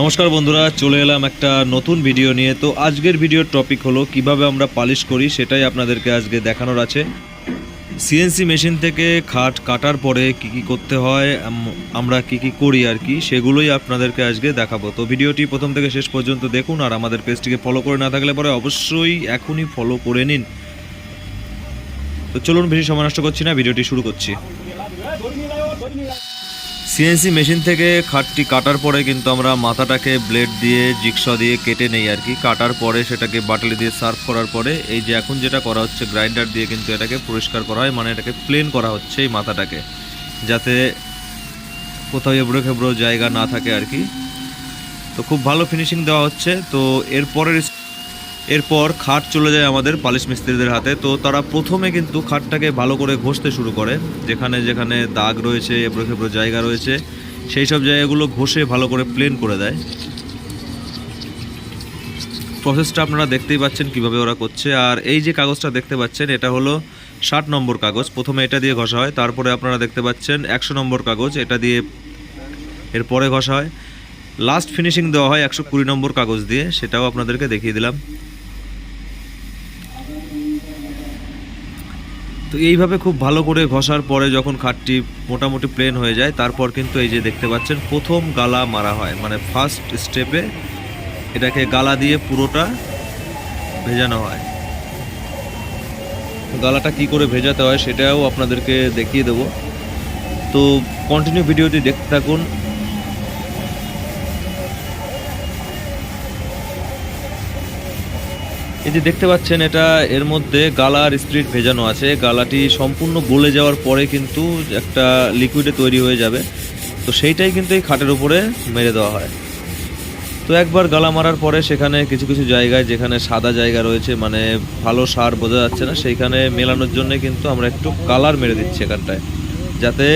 নমস্কার বন্ধুরা, চলে এলাম একটা নতুন ভিডিও নিয়ে। তো আজকের ভিডিওর টপিক হলো, কীভাবে আমরা পালিশ করি সেটাই আপনাদেরকে আজকে দেখানোর আছে। সিএনসি মেশিন থেকে খাট কাটার পরে কি কি করতে হয় আমরা কি কি করি আর কি, সেগুলোই আপনাদেরকে আজকে দেখাবো। তো ভিডিওটি প্রথম থেকে শেষ পর্যন্ত দেখুন আর আমাদের পেজটিকে ফলো করে না থাকলে পরে অবশ্যই এখনই ফলো করে নিন। তো চলুন, বেশি সময় নষ্ট করছি না ভিডিওটি শুরু করছি। সিএনসি মেশিন থেকে খাটটি কাটার পরে কিন্তু আমরা মাথাটাকে ব্লেড দিয়ে জিক্স দিয়ে কেটে নেই আর কি। কাটার পরে সেটাকে বাটালি দিয়ে সার্ভ করার পরে এই যে এখন যেটা করা হচ্ছে গ্রাইন্ডার দিয়ে কিন্তু এটাকে পরিষ্কার করা হয় মানে এটাকে প্লেন করা হচ্ছে এই মাথাটাকে। যাতে কোথাও এবড়ো খেবড়ো জায়গা না থাকে আর কি। তো খুব ভালো ফিনিশিং দেওয়া হচ্ছে। তো এরপরের এরপর খাট চলে যায় আমাদের পালিশ মিস্ত্রিদের হাতে। তো তারা প্রথমে কিন্তু খাটটাকে ভালো করে ঘষতে শুরু করে। যেখানে যেখানে দাগ রয়েছে এবড়ো খেবড়ো জায়গা রয়েছে, সেই সব জায়গাগুলো ঘষে ভালো করে প্লেন করে দেয়। প্রসেসটা আপনারা দেখতেই পাচ্ছেন কীভাবে ওরা করছে। আর এই যে কাগজটা দেখতে পাচ্ছেন, এটা হলো ষাট নম্বর কাগজ। প্রথমে এটা দিয়ে ঘষা হয়, তারপরে আপনারা দেখতে পাচ্ছেন একশো নম্বর কাগজ, এটা দিয়ে এরপরে ঘষা হয়। লাস্ট ফিনিশিং দেওয়া হয় একশো কুড়ি নম্বর কাগজ দিয়ে, সেটাও আপনাদেরকে দেখিয়ে দিলাম। তো এইভাবে খুব ভালো করে ঘষার পরে যখন খাটটি মোটামুটি প্লেন হয়ে যায়, তারপর কিন্তু এই যে দেখতে পাচ্ছেন প্রথম গালা মারা হয়। মানে ফার্স্ট স্টেপে এটাকে গালা দিয়ে পুরোটা ভেজানো হয়। গালাটা কি করে ভেজাতে হয় সেটাও আপনাদেরকে দেখিয়ে দেবো। তো কন্টিনিউ ভিডিওটি দেখতে থাকুন। এই যে দেখতে পাচ্ছেন, এটা এর মধ্যে গালার স্প্রিট ভেজানো আছে। গালাটি সম্পূর্ণ গলে যাওয়ার পরে কিন্তু একটা লিকুইডে তৈরি হয়ে যাবে। তো সেইটাই কিন্তু এই খাটের উপরে মেরে দেওয়া হয়। তো একবার গালা মারার পরে সেখানে কিছু কিছু জায়গায় যেখানে সাদা জায়গা রয়েছে মানে ভালো সার বোঝা যাচ্ছে না, সেইখানে মেলানোর জন্য কিন্তু আমরা একটু কালার মেরে দিচ্ছি এখানটায়। যাতে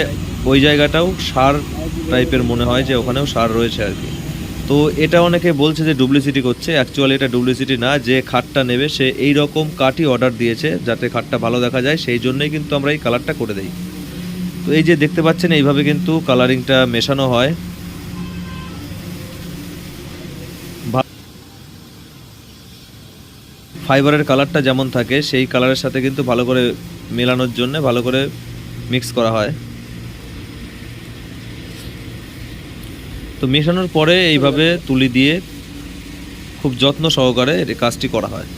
ওই জায়গাটাও সার টাইপের মনে হয় যে ওখানেও সার রয়েছে আর কি। তো এটা অনেকে বলছে যে ডুপ্লিসিটি করছে। অ্যাকচুয়ালি এটা ডুপ্লিসিটি না, যে খাটটা নেবে, সে এই রকম কাঠই অর্ডার দিয়েছে যাতে খাটটা ভালো দেখা যায়, সেই জন্যই কিন্তু আমরা এই কালারটা করে দেই। তো এই যে দেখতে পাচ্ছেন, এইভাবে কিন্তু কালারিংটা মেশানো হয়। ফাইবারের কালারটা যেমন থাকে, সেই কালারের সাথে কিন্তু ভালো করে মেলানোর জন্য ভালো করে মিক্স করা হয়। তো মেশানোর পরে এইভাবে তুলি দিয়ে খুব যত্ন সহকারে কাজটি করা হয়।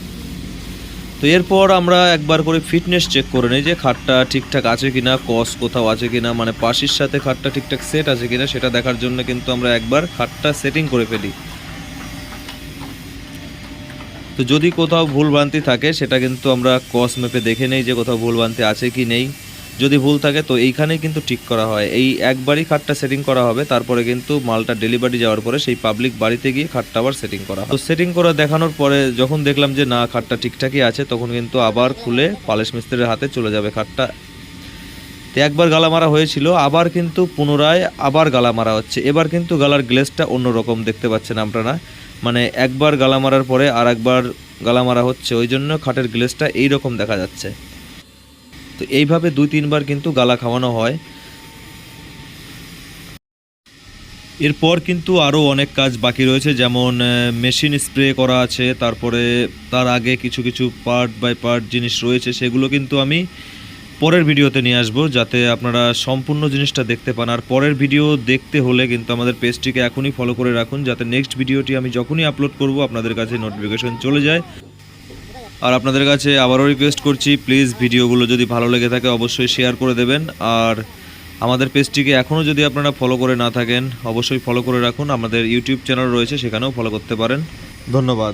তো এরপর আমরা একবার করে ফিটনেস চেক করে নিই যে খাটটা ঠিকঠাক আছে কি না কস কোথাও আছে কি না মানে পাশির সাথে খাটটা ঠিকঠাক সেট আছে কি না সেটা দেখার জন্য কিন্তু আমরা একবার খাটটা সেটিং করে ফেলি। তো যদি কোথাও ভুল ভ্রান্তি থাকে, সেটা কিন্তু আমরা কস মেপে দেখে নেই যে কোথাও ভুল ভ্রান্তি আছে কি নেই। যদি ভুল থাকে, তো এইখানেই কিন্তু ঠিক করা হয়। এই একবারই খাটটা সেটিং করা হবে, তারপরে কিন্তু মালটা ডেলিভারি যাওয়ার পরে সেই পাবলিক বাড়িতে গিয়ে খাটটা আবার সেটিং করা তো সেটিং করে দেখানোর পরে যখন দেখলাম যে না, খাটটা ঠিকঠাকই আছে, তখন কিন্তু আবার খুলে পালিশ মিস্ত্রির হাতে চলে যাবে খাটটা। তো একবার গালা মারা হয়েছিল, আবার কিন্তু পুনরায় আবার গালা মারা হচ্ছে। এবার কিন্তু গালার গ্লেসটা অন্যরকম দেখতে পাচ্ছেন আপনারা। মানে একবার গালা মারার পরে আর একবার গালা মারা হচ্ছে ওই জন্য খাটের গ্লেসটা এই রকম দেখা যাচ্ছে। তো এইভাবে দুই, তিনবার কিন্তু গালা খাওয়ানো হয়। এরপর কিন্তু আরও অনেক কাজ বাকি রয়েছে, যেমন মেশিন স্প্রে করা আছে, তারপরে তার আগে কিছু কিছু পার্ট বাই পার্ট জিনিস রয়েছে, সেগুলো কিন্তু আমি পরের ভিডিওতে নিয়ে আসব, যাতে আপনারা সম্পূর্ণ জিনিসটা দেখতে পান। আর পরের ভিডিও দেখতে হলে কিন্তু আমাদের পেজটিকে এখনই ফলো করে রাখুন, যাতে নেক্সট ভিডিওটি আমি যখনই আপলোড করব, আপনাদের কাছে নোটিফিকেশন চলে যায়। আর আপনাদের কাছে আবারও রিকোয়েস্ট করছি প্লিজ ভিডিওগুলো যদি ভালো লেগে থাকে অবশ্যই শেয়ার করে দেবেন। আর আমাদের পেজটিকে এখনও যদি আপনারা ফলো করে না থাকেন, অবশ্যই ফলো করে রাখুন। আমাদের ইউটিউব চ্যানেল রয়েছে, সেখানেও ফলো করতে পারেন। ধন্যবাদ।